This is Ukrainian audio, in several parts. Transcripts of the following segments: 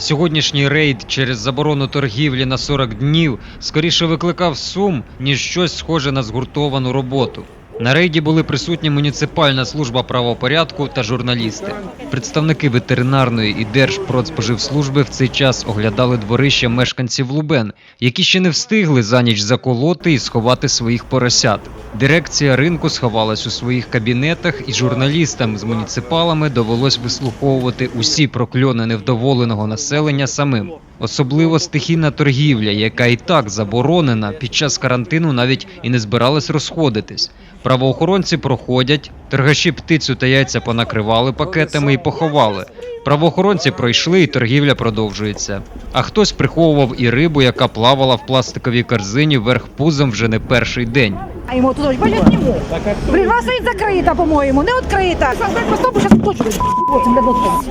Сьогоднішній рейд через заборону торгівлі на 40 днів скоріше викликав сум, ніж щось схоже на згуртовану роботу. На рейді були присутні муніципальна служба правопорядку та журналісти. Представники ветеринарної і Держпродспоживслужби в цей час оглядали дворища мешканців Лубен, які ще не встигли за ніч заколоти і сховати своїх поросят. Дирекція ринку сховалась у своїх кабінетах, і журналістам з муніципалами довелось вислуховувати усі прокльони невдоволеного населення самим. Особливо стихійна торгівля, яка і так заборонена під час карантину, навіть і не збиралась розходитись. Правоохоронці проходять, торгаші птицю та яйця понакривали пакетами і поховали. Правоохоронці пройшли, і торгівля продовжується. А хтось приховував і рибу, яка плавала в пластиковій корзині вверх пузом вже не перший день. А йому туди болять не мог. Бригва стоїть закрита, по-моєму, не відкрита. Просто б зараз точно.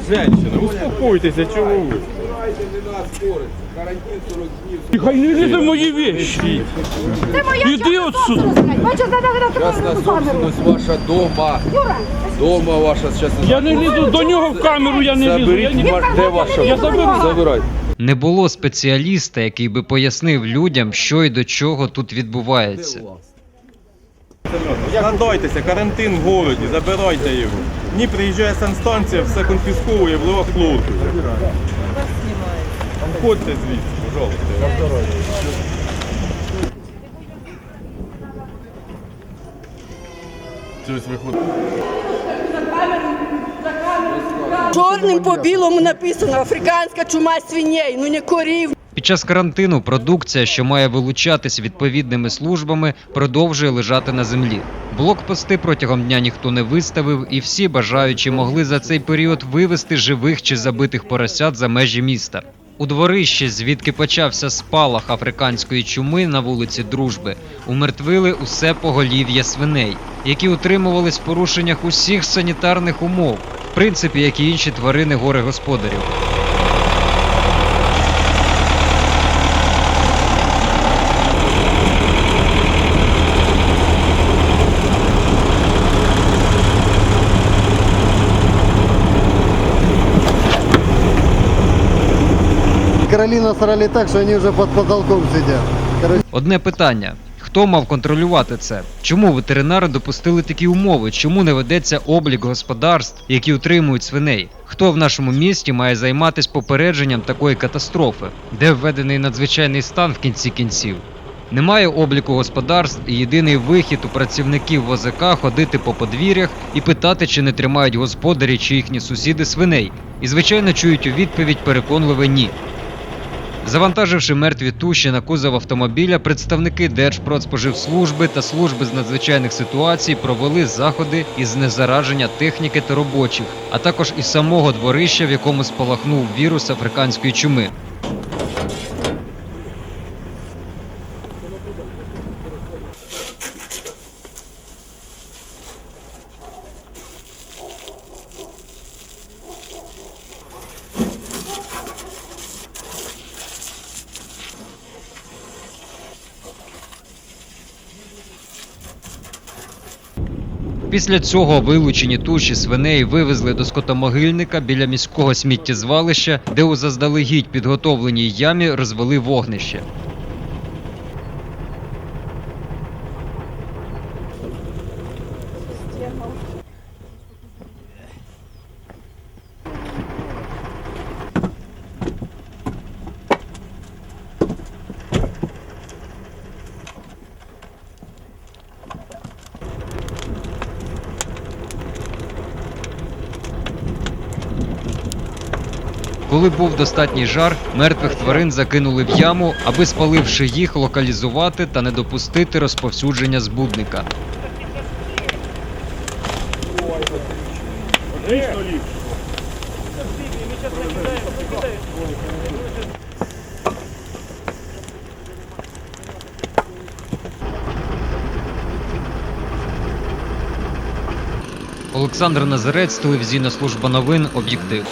Женщина, успокойтеся, чого ви? Хай не лізе мої вещі. Це моя Іди отсюда. Бачиш, де на камеру. собственность ваша дома. Юра, Дома ваша сейчас. Я не лізу до нього в камеру, я не лізу. Я Заберіть, де ваша? Я заберу. Забирайте. Не було спеціаліста, який би пояснив людям, що і до чого тут відбувається. Складайтеся, карантин в городі, забирайте його. Ні, приїжджає санстанція, все конфісковує, влива хлопців. Входьте звідси, пожалуйста. Щось виходить. Чорним по білому написано африканська чума свиней, ну не корів. Під час карантину продукція, що має вилучатись відповідними службами, продовжує лежати на землі. Блокпости протягом дня ніхто не виставив, і всі бажаючі могли за цей період вивезти живих чи забитих поросят за межі міста. У дворищі, звідки почався спалах африканської чуми на вулиці Дружби, умертвили усе поголів'я свиней, які утримувались в порушеннях усіх санітарних умов, в принципі, як і інші тварини гори господарів. Каролина срали так, что они уже под потолком сидят. Короче, Одне питання: хто мав контролювати це? Чому ветеринари допустили такі умови? Чому не ведеться облік господарств, які утримують свиней? Хто в нашому місті має займатися попередженням такої катастрофи? Де введений надзвичайний стан в кінці кінців? Немає обліку господарств, і єдиний вихід у працівників ВОЗК ходити по подвір'ях і питати, чи не тримають господарі чи їхні сусіди свиней. І звичайно чують у відповідь переконливе ні. Завантаживши мертві туші на кузов автомобіля, представники Держпродспоживслужби та служби з надзвичайних ситуацій провели заходи із незараження техніки та робочих, а також і самого дворища, в якому спалахнув вірус африканської чуми. Після цього вилучені туші свиней вивезли до скотомогильника біля міського сміттєзвалища, де у заздалегідь підготовленій ямі розвели вогнище. Коли був достатній жар, мертвих тварин закинули в яму, аби спаливши їх, локалізувати та не допустити розповсюдження збудника. Олександр Назарець, телевізійна служба новин, об'єктив.